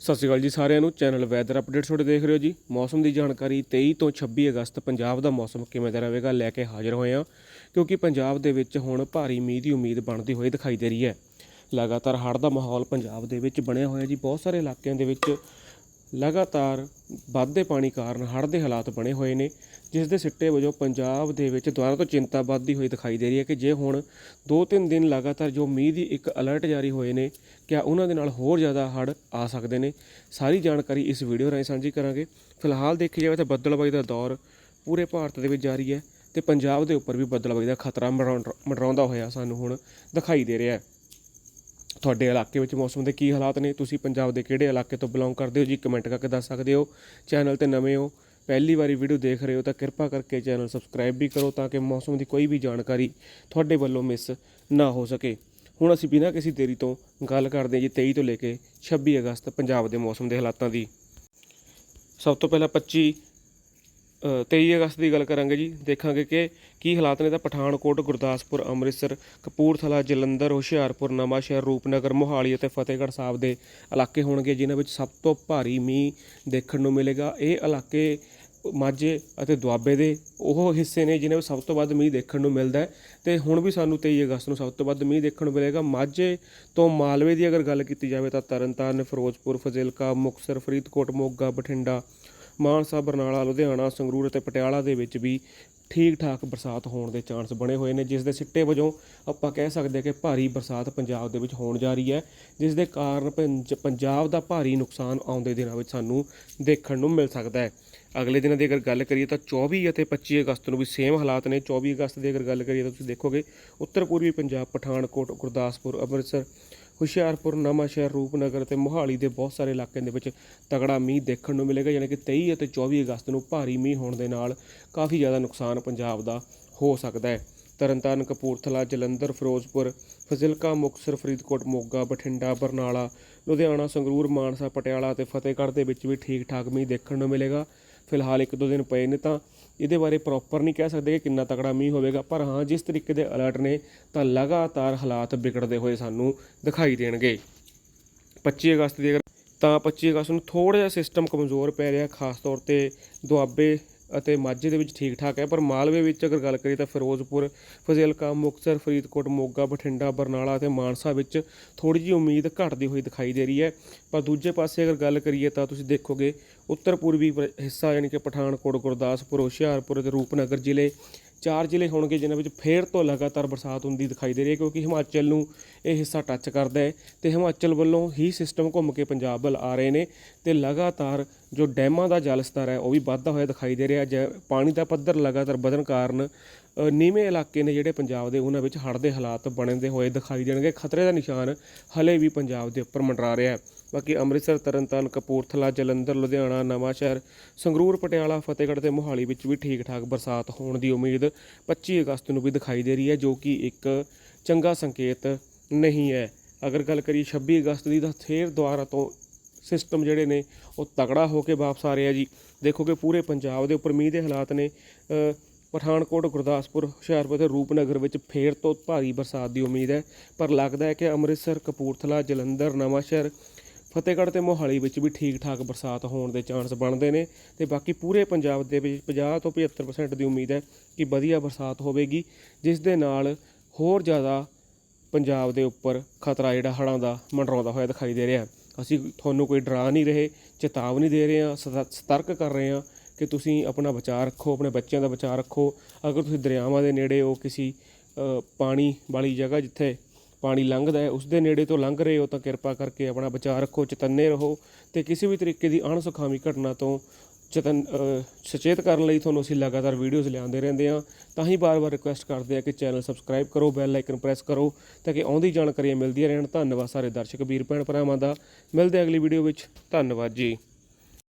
ਸਤਿ ਸ਼੍ਰੀ ਅਕਾਲ ਜੀ ਸਾਰਿਆਂ ਨੂੰ। ਚੈਨਲ ਵੈਦਰ ਅਪਡੇਟ ਤੁਹਾਡੇ ਦੇਖ ਰਹੇ ਹੋ ਜੀ। ਮੌਸਮ ਦੀ ਜਾਣਕਾਰੀ 23 ਤੋਂ 26 ਅਗਸਤ ਪੰਜਾਬ ਦਾ ਮੌਸਮ ਕਿਵੇਂ ਦਾ ਰਹੇਗਾ ਲੈ ਕੇ ਹਾਜ਼ਰ ਹੋਏ ਹਾਂ। ਕਿਉਂਕਿ ਪੰਜਾਬ ਦੇ ਵਿੱਚ ਹੁਣ ਭਾਰੀ ਮੀਂਹ ਦੀ ਉਮੀਦ ਬਣਦੀ ਹੋਈ ਦਿਖਾਈ ਦੇ ਰਹੀ ਹੈ। ਲਗਾਤਾਰ ਹੜ੍ਹ ਦਾ ਮਾਹੌਲ ਪੰਜਾਬ ਦੇ ਵਿੱਚ ਬਣਿਆ ਹੋਇਆ ਜੀ। ਬਹੁਤ ਸਾਰੇ ਇਲਾਕਿਆਂ ਦੇ ਵਿੱਚ ਲਗਾਤਾਰ ਵੱਧਦੇ ਪਾਣੀ ਕਾਰਨ ਹੜ੍ਹ ਦੇ ਹਾਲਾਤ ਬਣੇ ਹੋਏ ਨੇ, ਜਿਸ ਦੇ ਸਿੱਟੇ ਵਜੋਂ ਪੰਜਾਬ ਦੇ ਵਿੱਚ ਦੁਬਾਰਾ ਤੋਂ ਚਿੰਤਾ ਵੱਧਦੀ ਹੋਈ ਦਿਖਾਈ ਦੇ ਰਹੀ ਹੈ ਕਿ ਜੇ ਹੁਣ 2-3 ਦਿਨ ਲਗਾਤਾਰ ਜੋ ਮੀਂਹ ਦੀ ਇੱਕ ਅਲਰਟ ਜਾਰੀ ਹੋਏ ਨੇ, ਕਿਆ ਉਹਨਾਂ ਦੇ ਨਾਲ ਹੋਰ ਜ਼ਿਆਦਾ ਹੜ੍ਹ ਆ ਸਕਦੇ ਨੇ? ਸਾਰੀ ਜਾਣਕਾਰੀ ਇਸ ਵੀਡੀਓ ਰਾਹੀਂ ਸਾਂਝੀ ਕਰਾਂਗੇ। ਫਿਲਹਾਲ ਦੇਖੀ ਜਾਵੇ ਤਾਂ ਬੱਦਲਬਾਈ ਦਾ ਦੌਰ ਪੂਰੇ ਭਾਰਤ ਦੇ ਵਿੱਚ ਜਾਰੀ ਹੈ ਤੇ ਪੰਜਾਬ ਦੇ ਉੱਪਰ ਵੀ ਬੱਦਲਬਾਈ ਦਾ ਖਤਰਾ ਮੰਡਰਾਉਣ- ਮੰਡਰਾਉਂਦਾ ਹੋਇਆ ਸਾਨੂੰ ਹੁਣ ਦਿਖਾਈ ਦੇ ਰਿਹਾ ਹੈ। ਤੁਹਾਡੇ ਇਲਾਕੇ ਵਿੱਚ ਮੌਸਮ ਦੇ ਕੀ ਹਾਲਾਤ ਨੇ? ਤੁਸੀਂ ਪੰਜਾਬ ਦੇ ਕਿਹੜੇ ਇਲਾਕੇ ਤੋਂ ਬਿਲੋਂਗ ਕਰਦੇ ਹੋ? ਜੀ ਕਮੈਂਟ ਕਰਕੇ ਦੱਸ ਸਕਦੇ ਹੋ। ਚੈਨਲ ਤੇ ਨਵੇਂ ਹੋ, ਪਹਿਲੀ ਵਾਰੀ ਵੀਡੀਓ ਦੇਖ ਰਹੇ ਹੋ ਤਾਂ ਕਿਰਪਾ ਕਰਕੇ ਚੈਨਲ ਸਬਸਕ੍ਰਾਈਬ ਵੀ ਕਰੋ ਤਾਂ ਕਿ ਮੌਸਮ ਦੀ ਕੋਈ ਵੀ ਜਾਣਕਾਰੀ ਤੁਹਾਡੇ ਵੱਲੋਂ ਮਿਸ ਨਾ ਹੋ ਸਕੇ। ਹੁਣ ਅਸੀਂ ਬਿਨਾਂ ਕਿਸੇ ਦੇਰੀ ਤੋਂ ਗੱਲ ਕਰਦੇ ਹਾਂ ਜੀ 23 ਤੋਂ ਲੈ ਕੇ 26 ਅਗਸਤ ਪੰਜਾਬ ਦੇ ਮੌਸਮ ਦੇ ਹਾਲਾਤਾਂ ਦੀ। ਸਭ ਤੋਂ ਪਹਿਲਾਂ 25 23 ਅਗਸਤ ਦੀ ਗੱਲ ਕਰਾਂਗੇ ਜੀ, ਦੇਖਾਂਗੇ ਕਿ ਕੀ ਹਾਲਾਤ ਨੇ ਤਾਂ ਪਠਾਨਕੋਟ, ਗੁਰਦਾਸਪੁਰ, ਅੰਮ੍ਰਿਤਸਰ, ਕਪੂਰਥਲਾ, ਜਲੰਧਰ, ਹੁਸ਼ਿਆਰਪੁਰ, ਨਵਾਂਸ਼ਹਿਰ, ਰੂਪਨਗਰ, ਮੋਹਾਲੀ ਅਤੇ ਫਤਿਹਗੜ੍ਹ ਸਾਹਿਬ ਦੇ ਇਲਾਕੇ ਹੋਣਗੇ, ਜਿਨ੍ਹਾਂ ਵਿੱਚ ਸਭ ਤੋਂ ਭਾਰੀ ਮੀਂਹ ਦੇਖਣ ਨੂੰ ਮਿਲੇਗਾ। ਇਹ ਇਲਾਕੇ ਮਾਝੇ ਅਤੇ ਦੁਆਬੇ ਦੇ ਉਹ ਹਿੱਸੇ ਨੇ ਜਿਨ੍ਹਾਂ ਵਿੱਚ ਸਭ ਤੋਂ ਵੱਧ ਮੀਂਹ ਦੇਖਣ ਨੂੰ ਮਿਲਦਾ ਹੈ। ਤੇ ਹੁਣ ਵੀ ਸਾਨੂੰ 23 ਅਗਸਤ ਨੂੰ ਸਭ ਤੋਂ ਵੱਧ ਮੀਂਹ ਦੇਖਣ ਨੂੰ ਮਿਲੇਗਾ। ਮਾਝੇ ਤੋਂ ਮਾਲਵੇ ਦੀ ਅਗਰ ਗੱਲ ਕੀਤੀ ਜਾਵੇ ਤਾਂ ਤਰਨਤਾਰਨ, ਫਿਰੋਜ਼ਪੁਰ, ਫਜ਼ਿਲਕਾ, ਮੁਕਤਸਰ, ਫਰੀਦਕੋਟ, ਮੋਗਾ, ਬਠਿੰਡਾ ਮਾਨਸਾ, ਬਰਨਾਲਾ, ਲੁਧਿਆਣਾ, ਸੰਗਰੂਰ ਅਤੇ ਪਟਿਆਲਾ ਦੇ ਵਿੱਚ ਵੀ ਠੀਕ ਠਾਕ ਬਰਸਾਤ ਹੋਣ ਦੇ ਚਾਂਸ ਬਣੇ ਹੋਏ ਨੇ, ਜਿਸ ਦੇ ਸਿੱਟੇ ਵਜੋਂ ਆਪਾਂ ਕਹਿ ਸਕਦੇ ਹਾਂ ਕਿ ਭਾਰੀ ਬਰਸਾਤ ਪੰਜਾਬ ਦੇ ਵਿੱਚ ਹੋਣ ਜਾ ਰਹੀ ਹੈ, ਜਿਸ ਦੇ ਕਾਰਨ ਪੰਜਾਬ ਦਾ ਭਾਰੀ ਨੁਕਸਾਨ ਆਉਂਦੇ ਦਿਨਾਂ ਵਿੱਚ ਸਾਨੂੰ ਦੇਖਣ ਨੂੰ ਮਿਲ ਸਕਦਾ ਹੈ। ਅਗਲੇ ਦਿਨਾਂ ਦੀ ਅਗਰ ਗੱਲ ਕਰੀਏ ਤਾਂ 24 ਅਤੇ 25 ਅਗਸਤ ਨੂੰ ਵੀ ਸੇਮ ਹਾਲਾਤ ਨੇ। 24 ਅਗਸਤ ਦੀ ਅਗਰ ਗੱਲ ਕਰੀਏ ਤਾਂ ਤੁਸੀਂ ਦੇਖੋਗੇ, ਉੱਤਰ ਪੂਰਬੀ ਪੰਜਾਬ, ਪਠਾਨਕੋਟ, ਗੁਰਦਾਸਪੁਰ, ਅੰਮ੍ਰਿਤਸਰ, ਹੁਸ਼ਿਆਰਪੁਰ, ਨਵਾਂਸ਼ਹਿਰ, ਰੂਪਨਗਰ ਤੇ ਮੋਹਾਲੀ ਦੇ ਬਹੁਤ ਸਾਰੇ ਇਲਾਕਿਆਂ ਦੇ ਵਿੱਚ ਤਗੜਾ ਮੀਂਹ ਦੇਖਣ ਨੂੰ ਮਿਲੇਗਾ, ਯਾਨੀ ਕਿ 23 ਅਤੇ 24 ਅਗਸਤ ਨੂੰ ਭਾਰੀ ਮੀਂਹ ਹੋਣ ਦੇ ਨਾਲ ਕਾਫੀ ਜ਼ਿਆਦਾ ਨੁਕਸਾਨ ਪੰਜਾਬ ਦਾ ਹੋ ਸਕਦਾ ਹੈ। ਤਰਨਤਾਰਨ, ਕਪੂਰਥਲਾ, ਜਲੰਧਰ, ਫਿਰੋਜ਼ਪੁਰ, ਫਜ਼ਿਲਕਾ, ਮੁਕਤਸਰ, ਫਰੀਦਕੋਟ, ਮੋਗਾ, ਬਠਿੰਡਾ, ਬਰਨਾਲਾ, ਲੁਧਿਆਣਾ, ਸੰਗਰੂਰ, ਮਾਨਸਾ, ਪਟਿਆਲਾ ਤੇ ਫਤਿਹਗੜ੍ਹ ਦੇ ਵਿੱਚ ਵੀ ਠੀਕ ਠਾਕ ਮੀਂਹ ਦੇਖਣ ਨੂੰ ਮਿਲੇਗਾ। ਫਿਲਹਾਲ ਇੱਕ ਦੋ ਦਿਨ ਪਏ ਨੇ ਤਾਂ ਇਹਦੇ ਬਾਰੇ ਪ੍ਰੋਪਰ ਨਹੀਂ ਕਹਿ ਸਕਦੇ ਕਿ ਕਿੰਨਾ ਤਕੜਾ ਮੀਂਹ ਹੋਵੇਗਾ, ਪਰ ਹਾਂ, ਜਿਸ ਤਰੀਕੇ ਦੇ ਅਲਰਟ ਨੇ ਤਾਂ ਲਗਾਤਾਰ ਹਾਲਾਤ ਵਿਗੜਦੇ ਹੋਏ ਸਾਨੂੰ ਦਿਖਾਈ ਦੇਣਗੇ। 25 ਅਗਸਤ ਦੀ ਅਗਰ ਤਾਂ 25 ਅਗਸਤ ਨੂੰ ਥੋੜਾ ਜਿਹਾ ਸਿਸਟਮ ਕਮਜ਼ੋਰ ਪੈ ਰਿਹਾ, ਖਾਸ ਤੌਰ ਤੇ ਦੁਆਬੇ ਅਤੇ ਮਾਝੇ ਦੇ ਵਿੱਚ ਠੀਕ ਠਾਕ ਹੈ, ਪਰ ਮਾਲਵੇ ਵਿੱਚ ਅਗਰ ਗੱਲ ਕਰੀਏ ਤਾਂ ਫਿਰੋਜ਼ਪੁਰ, ਫਜ਼ਿਲਕਾ, ਮੁਕਤਸਰ, ਫਰੀਦਕੋਟ, ਮੋਗਾ, ਬਠਿੰਡਾ, ਬਰਨਾਲਾ ਅਤੇ ਮਾਨਸਾ ਵਿੱਚ ਥੋੜੀ ਜਿਹੀ ਉਮੀਦ ਘਟਦੀ ਹੋਈ ਦਿਖਾਈ ਦੇ ਰਹੀ ਹੈ। ਪਰ ਦੂਜੇ ਪਾਸੇ ਅਗਰ ਗੱਲ ਕਰੀਏ ਤਾਂ ਤੁਸੀਂ ਦੇਖੋਗੇ ਉੱਤਰ ਪੂਰਬੀ ਹਿੱਸਾ ਯਾਨੀ ਕਿ ਪਠਾਨਕੋਟ, ਗੁਰਦਾਸਪੁਰ, ਹੁਸ਼ਿਆਰਪੁਰ ਅਤੇ ਰੂਪਨਗਰ ਜ਼ਿਲ੍ਹੇ ਚਾਰ ਜ਼ਿਲ੍ਹੇ ਹੋਣਗੇ ਜਿਨ੍ਹਾਂ ਵਿੱਚ ਫੇਰ ਤੋਂ ਲਗਾਤਾਰ ਬਰਸਾਤ ਹੁੰਦੀ ਦਿਖਾਈ ਦੇ ਰਹੀ ਹੈ, ਕਿਉਂਕਿ ਹਿਮਾਚਲ ਨੂੰ ਇਹ ਹਿੱਸਾ ਟੱਚ ਕਰਦਾ ਹੈ ਤੇ ਹਿਮਾਚਲ ਵੱਲੋਂ ਹੀ ਸਿਸਟਮ ਘੁੰਮ ਕੇ ਪੰਜਾਬ ਵੱਲ ਆ ਰਹੇ ਨੇ ਤੇ ਲਗਾਤਾਰ ਜੋ ਡੈਮਾਂ ਦਾ ਜਲ ਸਤਰ ਹੈ, ਉਹ ਵੀ ਵੱਧਦਾ ਹੋਇਆ ਦਿਖਾਈ ਦੇ ਰਿਹਾ ਜ ਪਾਣੀ ਦਾ ਪੱਧਰ ਲਗਾਤਾਰ ਵਧਣ ਕਾਰਨ ਨੀਵੇਂ ਇਲਾਕੇ ਨੇ ਜਿਹੜੇ ਪੰਜਾਬ ਦੇ, ਉਹਨਾਂ ਵਿੱਚ ਹੜ੍ਹ ਦੇ ਹਾਲਾਤ ਬਣਦੇ ਹੋਏ ਦਿਖਾਈ ਦੇਣਗੇ। ਖਤਰੇ ਦਾ ਨਿਸ਼ਾਨ ਹਲੇ ਵੀ ਪੰਜਾਬ ਦੇ ਉੱਪਰ ਮੰਡਰਾ ਰਿਹਾ ਹੈ। ਬਾਕੀ ਅੰਮ੍ਰਿਤਸਰ, ਤਰਨਤਾਰਨ, ਕਪੂਰਥਲਾ, ਜਲੰਧਰ, ਲੁਧਿਆਣਾ ਨਵਾਂਸ਼ਹਿਰ ਸੰਗਰੂਰ, ਪਟਿਆਲਾ, ਫਤਿਹਗੜ੍ਹ ਤੇ ਮੋਹਾਲੀ ਵਿੱਚ ਵੀ ਠੀਕ ਠਾਕ ਬਰਸਾਤ ਹੋਣ ਦੀ ਉਮੀਦ 25 ਅਗਸਤ ਨੂੰ ਵੀ ਦਿਖਾਈ ਦੇ ਰਹੀ ਹੈ, ਜੋ ਕਿ ਇੱਕ ਚੰਗਾ ਸੰਕੇਤ ਨਹੀਂ ਹੈ। ਅਗਰ ਗੱਲ ਕਰੀਏ 26 ਅਗਸਤ ਦੀ ਤਾਂ ਫੇਰ ਦੁਆਰਾ ਤੋਂ ਸਿਸਟਮ ਜਿਹੜੇ ਨੇ, ਉਹ ਤਗੜਾ ਹੋ ਕੇ ਵਾਪਸ ਆ ਰਿਹਾ ਜੀ। ਦੇਖੋਗੇ ਪੂਰੇ ਪੰਜਾਬ ਦੇ ਉੱਪਰ ਮੀਂਹ ਦੇ ਹਾਲਾਤ ਨੇ ਪਠਾਨਕੋਟ, ਗੁਰਦਾਸਪੁਰ, ਹੁਸ਼ਿਆਰਪੁਰ ਤੇ ਰੂਪਨਗਰ ਵਿੱਚ ਫੇਰ ਤੋਂ ਭਾਰੀ ਬਰਸਾਤ ਦੀ ਉਮੀਦ ਹੈ। ਪਰ ਲੱਗਦਾ ਹੈ ਕਿ ਅੰਮ੍ਰਿਤਸਰ, ਕਪੂਰਥਲਾ, ਜਲੰਧਰ ਨਵਾਂਸ਼ਹਿਰ ਫਤਿਹਗੜ੍ਹ ਤੇ ਮੋਹਾਲੀ ਵਿੱਚ ਵੀ ਠੀਕ ਠਾਕ ਬਰਸਾਤ ਹੋਣ ਦੇ ਚਾਂਸ ਬਣਦੇ ਨੇ ਤੇ ਬਾਕੀ ਪੂਰੇ ਪੰਜਾਬ ਦੇ ਵਿੱਚ 50 ਤੋਂ 75% ਦੀ ਉਮੀਦ ਹੈ ਕਿ ਵਧੀਆ ਬਰਸਾਤ ਹੋਵੇਗੀ, ਜਿਸ ਦੇ ਨਾਲ ਹੋਰ ਜ਼ਿਆਦਾ ਪੰਜਾਬ ਦੇ ਉੱਪਰ ਖਤਰਾ ਜਿਹੜਾ ਹੜ੍ਹਾਂ ਦਾ ਮੰਡਰਾਉਂਦਾ ਹੋਇਆ ਦਿਖਾਈ ਦੇ ਰਿਹਾ। ਅਸੀਂ ਤੁਹਾਨੂੰ ਕੋਈ ਡਰਾ ਨਹੀਂ ਰਹੇ, ਚੇਤਾਵਨੀ ਦੇ ਰਹੇ ਹਾਂ, ਸਤ- ਸਤਰਕ ਕਰ ਰਹੇ ਹਾਂ ਕਿ ਤੁਸੀਂ ਆਪਣਾ ਬਚਾਅ ਰੱਖੋ, ਆਪਣੇ ਬੱਚਿਆਂ ਦਾ ਬਚਾਅ ਰੱਖੋ। ਅਗਰ ਤੁਸੀਂ ਦਰਿਆਵਾਂ ਦੇ ਨੇੜੇ ਹੋ, ਕਿਸੇ ਪਾਣੀ ਵਾਲੀ ਜਗ੍ਹਾ ਜਿੱਥੇ ਪਾਣੀ ਲੰਘਦਾ ਹੈ ਉਸ ਦੇ ਨੇੜੇ ਤੋਂ ਲੰਘ ਰਹੇ ਹੋ ਤਾਂ ਕਿਰਪਾ ਕਰਕੇ ਆਪਣਾ ਬਚਾਅ ਰੱਖੋ ਚਤੰਨੇ ਰਹੋ ਤੇ ਕਿਸੇ ਵੀ ਤਰੀਕੇ ਦੀ ਅਣਸੁਖਾਵੀ ਘਟਨਾ ਤੋਂ ਚਤਨ ਅ, ਸੁਚੇਤ ਕਰਨ ਲਈ ਤੁਹਾਨੂੰ ਅਸੀਂ ਲਗਾਤਾਰ ਵੀਡੀਓਜ਼ ਲਿਆਉਂਦੇ ਰਹਿੰਦੇ ਹਾਂ। ਤਾਂ ਹੀ ਬਾਰ-ਬਾਰ ਰਿਕੁਐਸਟ ਕਰਦੇ ਆ ਕਿ ਚੈਨਲ ਸਬਸਕ੍ਰਾਈਬ ਕਰੋ ਬੈਲ ਆਈਕਨ ਪ੍ਰੈਸ ਕਰੋ ਤਾਂ ਕਿ ਆਉਂਦੀ ਜਾਣਕਾਰੀਆਂ ਮਿਲਦੀਆਂ ਰਹਿਣ। ਧੰਨਵਾਦ ਸਾਰੇ ਦਰਸ਼ਕ ਵੀਰ ਭੈਣ ਭਰਾਵਾਂ ਦਾ। ਮਿਲਦੇ ਅਗਲੀ ਵੀਡੀਓ ਵਿੱਚ। ਧੰਨਵਾਦ ਜੀ।